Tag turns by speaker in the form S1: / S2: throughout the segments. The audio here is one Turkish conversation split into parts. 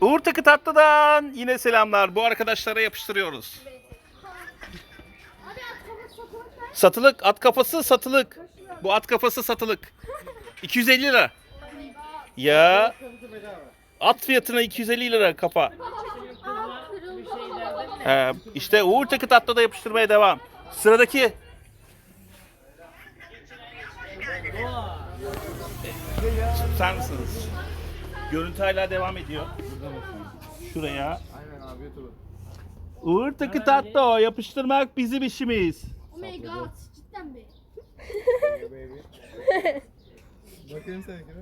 S1: Uğur Takı Tatlı'dan yine selamlar. Bu arkadaşlara yapıştırıyoruz. Satılık at kafası satılık. Bu at kafası satılık. 250 lira. Ya at fiyatına 250 lira kafa. He, işte Uğur Takı Tatlı'da yapıştırmaya devam. Sıradaki Susar mısınız? Görüntü hala devam ediyor. Şuraya.
S2: Aynen abi YouTube'u.
S1: Uğur Takı Tatlı yapıştırmak bizim işimiz.
S3: Oh my god. Cidden mi?
S2: Bakayım seninkine.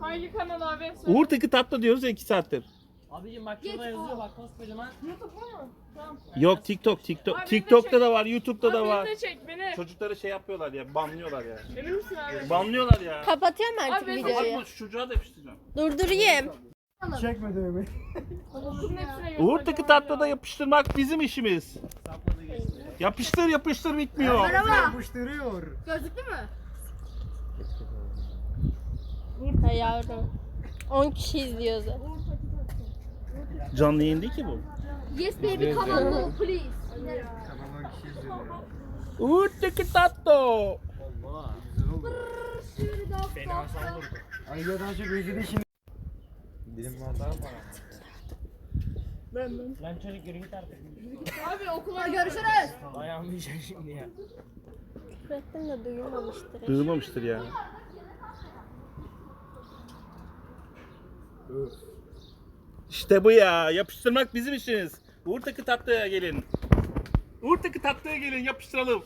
S4: Hangi kanal abi?
S1: Uğur Takı Tatlı diyoruz ya 2 saattir.
S5: Abicim bak şurada yazıyor bak koskocaman.
S4: YouTube mu? Tamam.
S1: Yok TikTok, TikTok.
S4: Abi
S1: TikTok'ta da var, YouTube'da da
S4: Abi
S1: var.
S4: beni de çek beni.
S1: Çocukları şey yapıyorlar ya, banlıyorlar ya.
S4: Emin misin abi?
S1: Banlıyorlar ya.
S6: Kapatıyorum artık
S4: Abi,
S6: videoyu.
S1: Kapatma şu çocuğa da yapıştıracağım.
S6: Durdurayım.
S2: Çekme dövme.
S4: Bunun hepsine
S1: Uğur
S4: göster.
S1: Takı Tatlı'da yapıştırmak bizim işimiz. Yapıştır yapıştır bitmiyor.
S2: Yapıştırıyor.
S3: Gözlüklü mü?
S6: Ha yavrum. 10 kişi izliyor zaten.
S1: Canlı yayın değil ki bu.
S3: Yes baby come on please.
S2: Kanalan kişi izliyor.
S1: Uğur Takı Tatlı.
S2: Ayıdan çok özledi şimdi. Dilim mantar mı
S5: Lan çocuk yürü git artık.
S4: Abi okula
S3: Görüşürüz.
S5: Ayağımı yiyeceksin şimdi ya.
S6: Ürettim de duyulmamıştır.
S1: Dığılmamıştır ya. İşte bu ya. Yapıştırmak bizim işimiz. Uğur Takı Tatlı'ya gelin. Uğur Takı Tatlı'ya gelin yapıştıralım.